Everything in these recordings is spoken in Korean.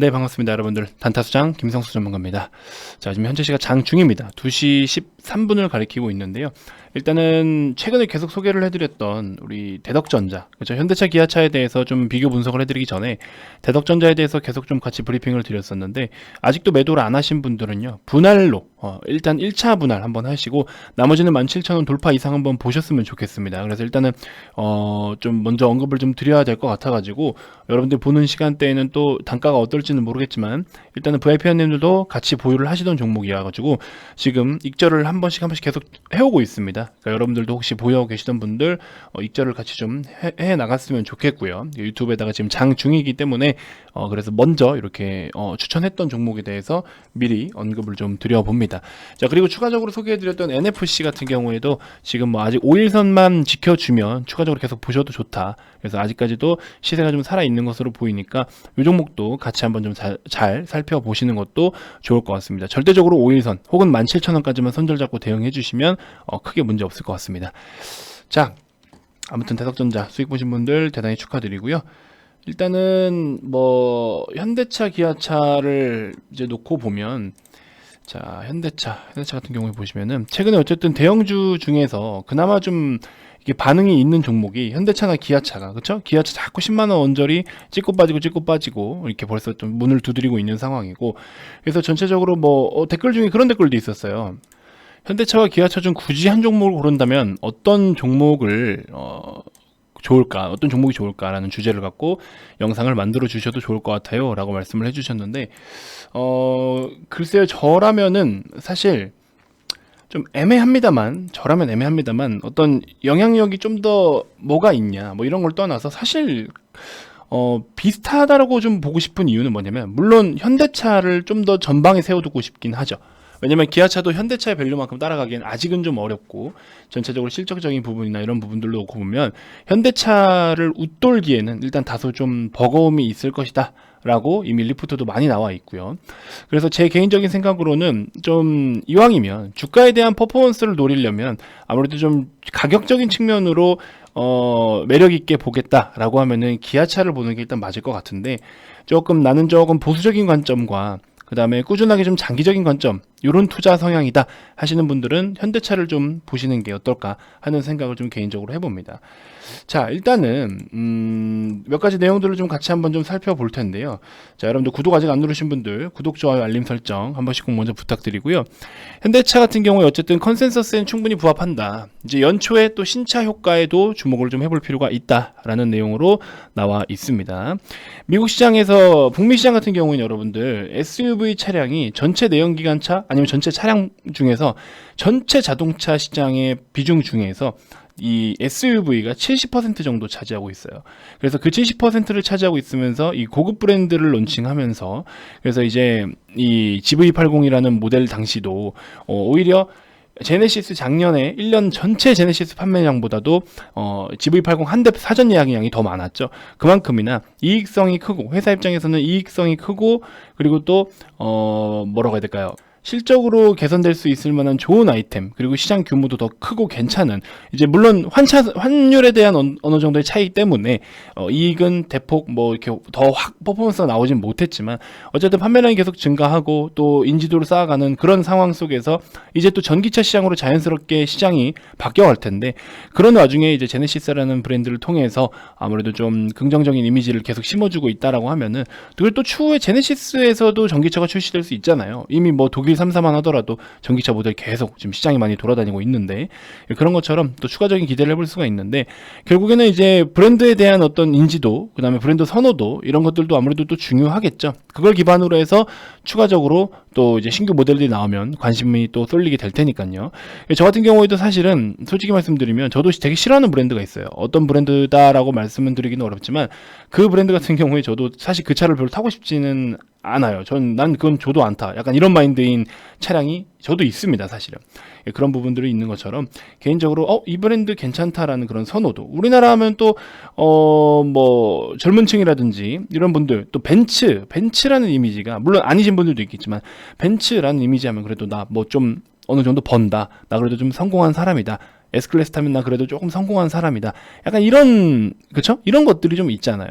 네, 반갑습니다. 여러분들. 단타수장 김성수 전문가입니다. 자, 지금 현재 시각 장중입니다. 2시 13분을 가리키고 있는데요. 일단은 최근에 계속 소개를 해드렸던 우리 대덕전자, 그렇죠? 현대차, 기아차에 대해서 좀 비교 분석을 해드리기 전에 대덕전자에 대해서 계속 좀 같이 브리핑을 드렸었는데 아직도 매도를 안 하신 분들은요, 분할로 어, 일단 1차 분할 한번 하시고 나머지는 17,000원 돌파 이상 한번 보셨으면 좋겠습니다. 그래서 일단은 어, 좀 먼저 언급을 좀 드려야 될 것 같아가지고 여러분들 보는 시간대에는 또 단가가 어떨지는 모르겠지만 일단은 VIP원님들도 같이 보유를 하시던 종목이어가지고 지금 익절을 한 번씩 한 번씩 계속 해오고 있습니다. 그러니까 여러분들도 혹시 보유하고 계시던 분들 어, 익절을 같이 좀 해, 해 나갔으면 좋겠고요. 유튜브에다가 지금 장 중이기 때문에 어, 그래서 먼저 이렇게 어, 추천했던 종목에 대해서 미리 언급을 좀 드려봅니다. 자 그리고 추가적으로 소개해드렸던 NFC 같은 경우에도 지금 뭐 아직 5일선만 지켜주면 추가적으로 계속 보셔도 좋다. 그래서 아직까지도 시세가 좀 살아 있는 것으로 보이니까 이 종목도 같이 한번 좀잘 살펴보시는 것도 좋을 것 같습니다. 절대적으로 5일선 혹은 17,000원까지만 손절 잡고 대응해 주시면 어, 크게 문제 없을 것 같습니다. 자 아무튼 대덕전자 수익 보신 분들 대단히 축하드리고요. 일단은 뭐 현대차, 기아차를 이제 놓고 보면 자 현대차, 현대차 같은 경우에 보시면은 최근에 어쨌든 대형주 중에서 그나마 좀 이게 반응이 있는 종목이 현대차나 기아차가 그렇죠? 기아차 자꾸 10만 원 원절이 찍고 빠지고 찍고 빠지고 이렇게 벌써 좀 문을 두드리고 있는 상황이고 그래서 전체적으로 뭐 어, 댓글 중에 그런 댓글도 있었어요. 현대차와 기아차 중 굳이 한 종목을 고른다면 어떤 종목을 어, 좋을까, 어떤 종목이 좋을까라는 주제를 갖고 영상을 만들어 주셔도 좋을 것 같아요. 라고 말씀을 해주셨는데, 어, 글쎄요, 저라면은 사실 좀 애매합니다만, 저라면 애매합니다만, 어떤 영향력이 좀 더 뭐가 있냐, 뭐 이런 걸 떠나서 사실, 어, 비슷하다라고 좀 보고 싶은 이유는 뭐냐면, 물론 현대차를 좀 더 전방에 세워두고 싶긴 하죠. 왜냐면 기아차도 현대차의 밸류만큼 따라가기엔 아직은 좀 어렵고 전체적으로 실적적인 부분이나 이런 부분들로 놓고 보면 현대차를 웃돌기에는 일단 다소 좀 버거움이 있을 것이다. 라고 이미 리포트도 많이 나와 있고요. 그래서 제 개인적인 생각으로는 좀 이왕이면 주가에 대한 퍼포먼스를 노리려면 아무래도 좀 가격적인 측면으로 어 매력 있게 보겠다라고 하면은 기아차를 보는 게 일단 맞을 것 같은데 조금 나는 조금 보수적인 관점과 그 다음에 꾸준하게 좀 장기적인 관점, 이런 투자 성향이다 하시는 분들은 현대차를 좀 보시는 게 어떨까 하는 생각을 좀 개인적으로 해봅니다. 자, 일단은, 음, 몇 가지 내용들을 좀 같이 한번 좀 살펴볼 텐데요. 자, 여러분들 구독 아직 안 누르신 분들, 구독, 좋아요, 알림 설정 한 번씩 꼭 먼저 부탁드리고요. 현대차 같은 경우에 어쨌든 컨센서스엔 충분히 부합한다. 이제 연초에 또 신차 효과에도 주목을 좀 해볼 필요가 있다라는 내용으로 나와 있습니다. 미국 시장에서, 북미 시장 같은 경우는 여러분들 SUV 차량이 전체 내연기관차 아니면 전체 차량 중에서 전체 자동차 시장의 비중 중에서 이 SUV가 70% 정도 차지하고 있어요. 그래서 그 70%를 차지하고 있으면서 이 고급 브랜드를 론칭하면서 그래서 이제 이 GV80이라는 모델 당시도 어, 오히려 제네시스 작년에 1년 전체 제네시스 판매량보다도 어, GV80 한 대 사전 예약량이 더 많았죠. 그만큼이나 이익성이 크고 회사 입장에서는 이익성이 크고 그리고 또 어, 뭐라고 해야 될까요? 실적으로 개선될 수 있을 만한 좋은 아이템 그리고 시장 규모도 더 크고 괜찮은 이제 물론 환차 환율에 대한 어느 정도의 차이 때문에 어, 이익은 대폭 뭐 이렇게 더 확 퍼포먼스가 나오진 못했지만 어쨌든 판매량이 계속 증가하고 또 인지도를 쌓아가는 그런 상황 속에서 이제 또 전기차 시장으로 자연스럽게 시장이 바뀌어갈 텐데 그런 와중에 이제 제네시스라는 브랜드를 통해서 아무래도 좀 긍정적인 이미지를 계속 심어주고 있다라고 하면은 그걸 또 추후에 제네시스에서도 전기차가 출시될 수 있잖아요. 이미 뭐 독일 1, 3, 4만 하더라도 전기차 모델 계속 지금 시장이 많이 돌아다니고 있는데 그런 것처럼 또 추가적인 기대를 해볼 수가 있는데 결국에는 이제 브랜드에 대한 어떤 인지도 그 다음에 브랜드 선호도 이런 것들도 아무래도 또 중요하겠죠. 그걸 기반으로 해서 추가적으로 또 이제 신규 모델들이 나오면 관심이 또 쏠리게 될 테니까요. 저 같은 경우에도 사실은 솔직히 말씀드리면 저도 되게 싫어하는 브랜드가 있어요. 어떤 브랜드다라고 말씀을 드리기는 어렵지만 그 브랜드 같은 경우에 저도 사실 그 차를 별로 타고 싶지는 않아요. 전 난 그건 줘도 않다. 약간 이런 마인드인 차량이 저도 있습니다, 사실은. 예, 그런 부분들이 있는 것처럼 개인적으로 어, 이 브랜드 괜찮다라는 그런 선호도. 우리나라 하면 또 어, 뭐 젊은 층이라든지 이런 분들 또 벤츠, 벤츠라는 이미지가 물론 아니신 분들도 있겠지만 벤츠라는 이미지 하면 그래도 나 뭐 좀 어느 정도 번다. 나 그래도 좀 성공한 사람이다. S클래스 타면 나 그래도 조금 성공한 사람이다. 약간 이런 그쵸? 이런 것들이 좀 있잖아요.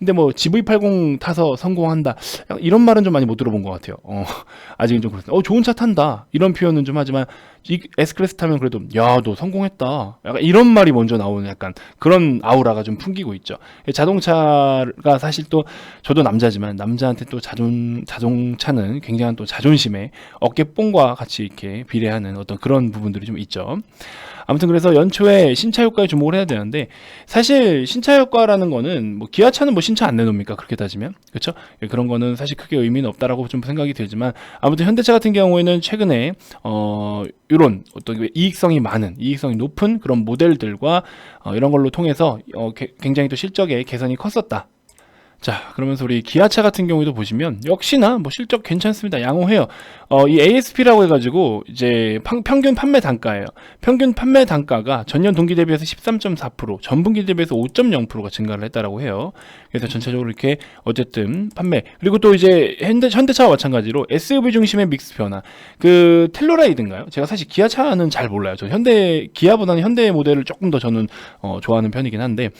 근데 뭐 GV80 타서 성공한다. 이런 말은 좀 많이 못 들어본 것 같아요. 어, 아직은 좀 그렇습니다. 어, 좋은 차 탄다. 이런 표현은 좀 하지만 이 S클래스 타면 그래도 야, 너 성공했다. 약간 이런 말이 먼저 나오는 약간 그런 아우라가 좀 풍기고 있죠. 자동차가 사실 또 저도 남자지만 남자한테 또 자존 자동차는 굉장한 또 자존심에 어깨뽕과 같이 이렇게 비례하는 어떤 그런 부분들이 좀 있죠. 아무튼 그래서 연초에 신차 효과에 주목을 해야 되는데 사실 신차 효과라는 거는 뭐 기아차는 뭐 신차 안 내놓습니까? 그렇게 따지면. 그렇죠? 그런 거는 사실 크게 의미는 없다라고 좀 생각이 들지만 아무튼 현대차 같은 경우에는 최근에 어 이런 어떤 이익성이 많은 이익성이 높은 그런 모델들과 어, 이런 걸로 통해서 어, 게- 굉장히 또 실적의 개선이 컸었다 자, 그러면서 우리 기아차 같은 경우도 보시면 역시나 뭐 실적 괜찮습니다. 양호해요. 어, 이 ASP라고 해가지고 이제 평, 평균 판매 단가예요. 평균 판매 단가가 전년 동기 대비해서 13.4%, 전분기 대비해서 5.0%가 증가를 했다라고 해요. 그래서 전체적으로 이렇게 어쨌든 판매 그리고 또 이제 현대 현대차와 마찬가지로 SUV 중심의 믹스 변화. 그 텔로라이드인가요? 제가 사실 기아차는 잘 몰라요. 저 현대 기아보다는 현대 모델을 조금 더 저는 어, 좋아하는 편이긴 한데.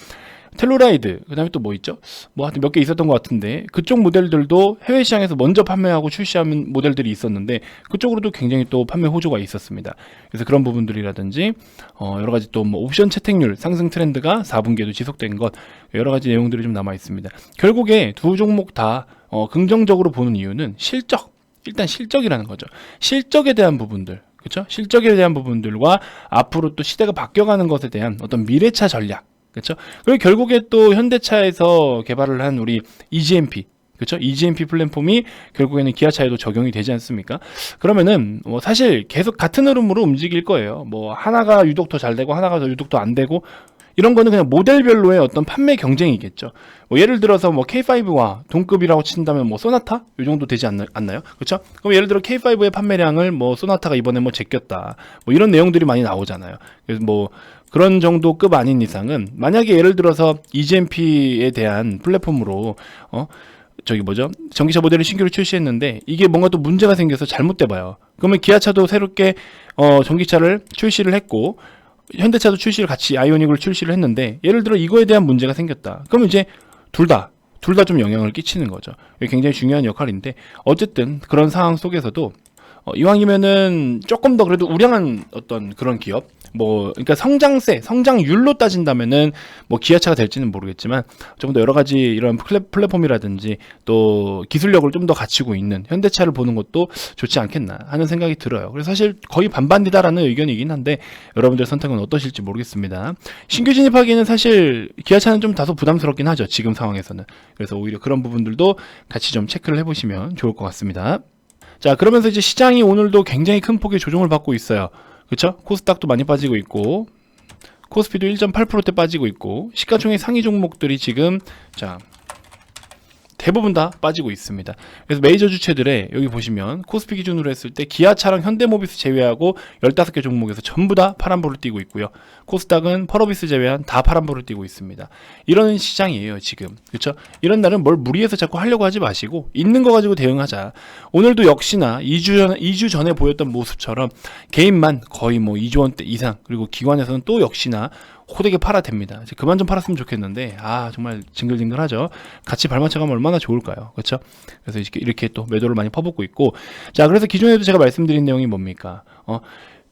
텔로라이드 그 다음에 또 뭐 있죠? 뭐 하여튼 몇 개 있었던 것 같은데 그쪽 모델들도 해외 시장에서 먼저 판매하고 출시하는 모델들이 있었는데 그쪽으로도 굉장히 또 판매 호조가 있었습니다. 그래서 그런 부분들이라든지 어 여러 가지 또 뭐 옵션 채택률 상승 트렌드가 4분기에도 지속된 것 여러 가지 내용들이 좀 남아 있습니다. 결국에 두 종목 다 어, 긍정적으로 보는 이유는 실적 일단 실적이라는 거죠. 실적에 대한 부분들 그렇죠? 실적에 대한 부분들과 앞으로 또 시대가 바뀌어가는 것에 대한 어떤 미래차 전략 그렇죠? 그리고 결국에 또 현대차에서 개발을 한 우리 EGMP 그렇죠? EGMP 플랫폼이 결국에는 기아차에도 적용이 되지 않습니까? 그러면은 뭐 사실 계속 같은 흐름으로 움직일 거예요. 뭐 하나가 유독 더 잘 되고 하나가 더 유독 더 안 되고 이런 거는 그냥 모델별로의 어떤 판매 경쟁이겠죠. 뭐 예를 들어서 뭐 K5와 동급이라고 친다면 뭐 소나타 이 정도 되지 않나, 않나 요? 그렇죠? 그럼 예를 들어 K5의 판매량을 뭐 소나타가 이번에 뭐 제꼈다. 뭐 이런 내용들이 많이 나오잖아요. 그래서 뭐 그런 정도 급 아닌 이상은 만약에 예를 들어서 EGMP에 대한 플랫폼으로 어 저기 뭐죠 전기차 모델을 신규로 출시했는데 이게 뭔가 또 문제가 생겨서 잘못돼 봐요. 그러면 기아차도 새롭게 어 전기차를 출시를 했고 현대차도 출시를 같이 아이오닉을 출시를 했는데 예를 들어 이거에 대한 문제가 생겼다. 그러면 이제 둘 다 둘 다 좀 영향을 끼치는 거죠. 굉장히 중요한 역할인데 어쨌든 그런 상황 속에서도 어, 이왕이면은 조금 더 그래도 우량한 어떤 그런 기업 뭐 그러니까 성장세 성장률로 따진다면은 뭐 기아차가 될지는 모르겠지만 조금 더 여러 가지 이런 플랫, 플랫폼이라든지 또 기술력을 좀 더 갖추고 있는 현대차를 보는 것도 좋지 않겠나 하는 생각이 들어요. 그래서 사실 거의 반반이다라는 의견이긴 한데 여러분들 선택은 어떠실지 모르겠습니다. 신규 진입하기에는 사실 기아차는 좀 다소 부담스럽긴 하죠. 지금 상황에서는. 그래서 오히려 그런 부분들도 같이 좀 체크를 해보시면 좋을 것 같습니다. 자, 그러면서 이제 시장이 오늘도 굉장히 큰 폭의 조정을 받고 있어요. 그쵸? 코스닥도 많이 빠지고 있고, 코스피도 1.8%대 빠지고 있고, 시가총액 상위 종목들이 지금, 자, 대부분 다 빠지고 있습니다. 그래서 메이저 주체들의 여기 보시면 코스피 기준으로 했을 때 기아차랑 현대모비스 제외하고 15개 종목에서 전부 다 파란불을 띄고 있고요. 코스닥은 펄어비스 제외한 다 파란불을 띄고 있습니다. 이런 시장이에요, 지금. 그렇죠? 이런 날은 뭘 무리해서 자꾸 하려고 하지 마시고 있는 거 가지고 대응하자. 오늘도 역시나 2주 전 2주 전에 보였던 모습처럼 개인만 거의 뭐 2조 원대 이상 그리고 기관에서는 또 역시나 호되게 팔아댑니다. 이제 그만 좀 팔았으면 좋겠는데 아 정말 징글징글하죠. 같이 발맞춰가면 얼마나 좋을까요? 그렇죠? 그래서 이렇게, 이렇게 또 매도를 많이 퍼붓고 있고 자 그래서 기존에도 제가 말씀드린 내용이 뭡니까? 어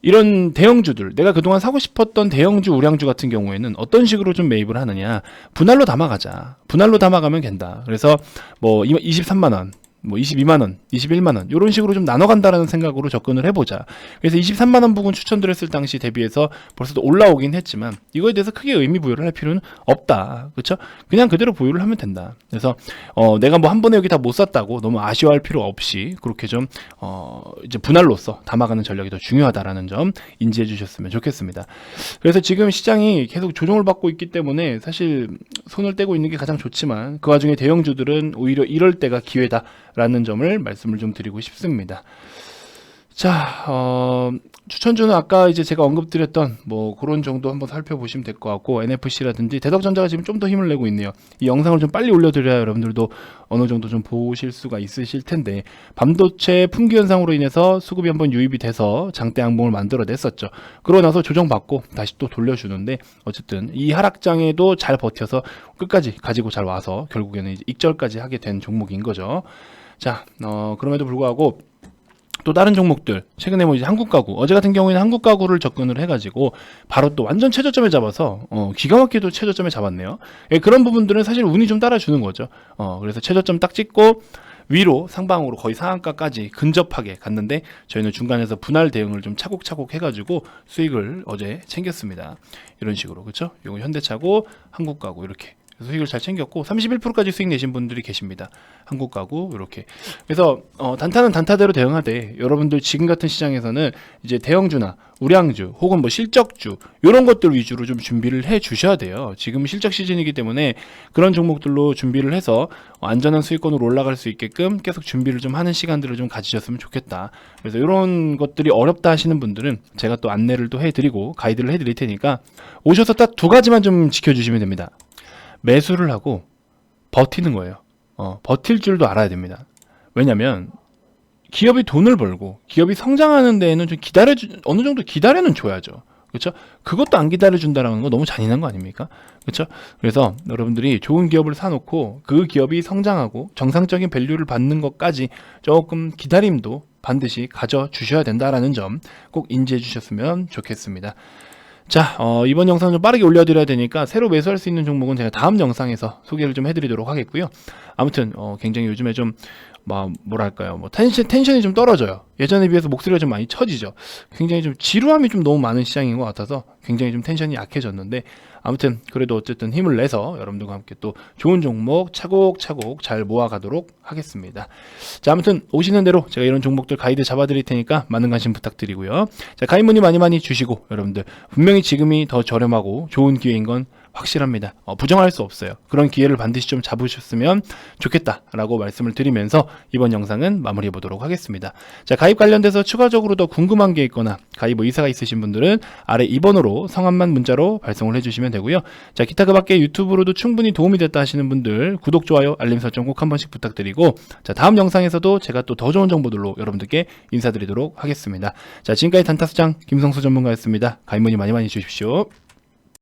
이런 대형주들 내가 그동안 사고 싶었던 대형주 우량주 같은 경우에는 어떤 식으로 좀 매입을 하느냐 분할로 담아가자 분할로 담아가면 된다 그래서 뭐 23만 원 뭐 22만 원, 21만 원 이런 식으로 좀 나눠 간다라는 생각으로 접근을 해보자. 그래서 23만 원 부분 추천드렸을 당시 대비해서 벌써 또 올라오긴 했지만 이거에 대해서 크게 의미 부여를 할 필요는 없다. 그렇죠? 그냥 그대로 보유를 하면 된다. 그래서 어 내가 뭐 한 번에 여기 다 못 샀다고 너무 아쉬워할 필요 없이 그렇게 좀 어 이제 분할로서 담아가는 전략이 더 중요하다라는 점 인지해 주셨으면 좋겠습니다. 그래서 지금 시장이 계속 조정을 받고 있기 때문에 사실 손을 떼고 있는 게 가장 좋지만 그 와중에 대형주들은 오히려 이럴 때가 기회다 라는 점을 말씀을 좀 드리고 싶습니다. 자, 어, 추천주는 아까 이제 제가 언급드렸던 뭐 그런 정도 한번 살펴보시면 될 것 같고 NFC라든지 대덕전자가 지금 좀 더 힘을 내고 있네요. 이 영상을 좀 빨리 올려드려야 여러분들도 어느 정도 좀 보실 수가 있으실 텐데 반도체 품귀 현상으로 인해서 수급이 한번 유입이 돼서 장대 양봉을 만들어냈었죠. 그러고 나서 조정받고 다시 또 돌려주는데 어쨌든 이 하락장에도 잘 버텨서 끝까지 가지고 잘 와서 결국에는 이제 익절까지 하게 된 종목인 거죠. 자, 어, 그럼에도 불구하고 또 다른 종목들 최근에 뭐 이제 한국 가구 어제 같은 경우에는 한국 가구를 접근을 해가지고 바로 또 완전 최저점에 잡아서 어, 기가 막히게 최저점에 잡았네요. 예, 그런 부분들은 사실 운이 좀 따라주는 거죠. 어, 그래서 최저점 딱 찍고 위로 상방으로 거의 상한가까지 근접하게 갔는데 저희는 중간에서 분할 대응을 좀 차곡차곡 해가지고 수익을 어제 챙겼습니다. 이런 식으로 그렇죠? 이거 현대차고 한국 가구 이렇게 수익을 잘 챙겼고 31%까지 수익 내신 분들이 계십니다. 한국 가구 이렇게 그래서 어, 단타는 단타대로 대응하되 여러분들 지금 같은 시장에서는 이제 대형주나 우량주 혹은 뭐 실적주 이런 것들 위주로 좀 준비를 해 주셔야 돼요. 지금 실적 시즌이기 때문에 그런 종목들로 준비를 해서 안전한 수익권으로 올라갈 수 있게끔 계속 준비를 좀 하는 시간들을 좀 가지셨으면 좋겠다. 그래서 이런 것들이 어렵다 하시는 분들은 제가 또 안내를 또 해드리고 가이드를 해드릴 테니까 오셔서 딱 두 가지만 좀 지켜주시면 됩니다. 매수를 하고 버티는 거예요. 어, 버틸 줄도 알아야 됩니다. 왜냐면 기업이 돈을 벌고 기업이 성장하는 데에는 좀 기다려 주 어느 정도 기다려는 줘야죠. 그렇죠? 그것도 안 기다려 준다라는 거 너무 잔인한 거 아닙니까? 그렇죠? 그래서 여러분들이 좋은 기업을 사놓고 그 기업이 성장하고 정상적인 밸류를 받는 것까지 조금 기다림도 반드시 가져 주셔야 된다라는 점 꼭 인지해 주셨으면 좋겠습니다. 자, 어, 이번 영상 좀 빠르게 올려드려야 되니까 새로 매수할 수 있는 종목은 제가 다음 영상에서 소개를 좀 해드리도록 하겠고요. 아무튼 어, 굉장히 요즘에 좀 뭐, 뭐랄까요, 뭐 텐션 텐션이 좀 떨어져요. 예전에 비해서 목소리가 좀 많이 처지죠. 굉장히 좀 지루함이 좀 너무 많은 시장인 것 같아서 굉장히 좀 텐션이 약해졌는데 아무튼 그래도 어쨌든 힘을 내서 여러분들과 함께 또 좋은 종목 차곡차곡 잘 모아가도록 하겠습니다. 자, 아무튼 오시는 대로 제가 이런 종목들 가이드 잡아드릴 테니까 많은 관심 부탁드리고요. 자, 가입 문의 많이 많이 주시고 여러분들 분명히 지금이 더 저렴하고 좋은 기회인 건 확실합니다. 어, 부정할 수 없어요. 그런 기회를 반드시 좀 잡으셨으면 좋겠다라고 말씀을 드리면서 이번 영상은 마무리해 보도록 하겠습니다. 자, 가입 관련돼서 추가적으로 더 궁금한 게 있거나 가입 의사가 있으신 분들은 아래 2번으로 성함만 문자로 발송을 해주시면 되고요. 자, 기타 그 밖에 유튜브로도 충분히 도움이 됐다 하시는 분들 구독, 좋아요, 알림 설정 꼭 한 번씩 부탁드리고 자, 다음 영상에서도 제가 또 더 좋은 정보들로 여러분들께 인사드리도록 하겠습니다. 자, 지금까지 단타수장 김성수 전문가였습니다. 가입 문의 많이 많이 주십시오.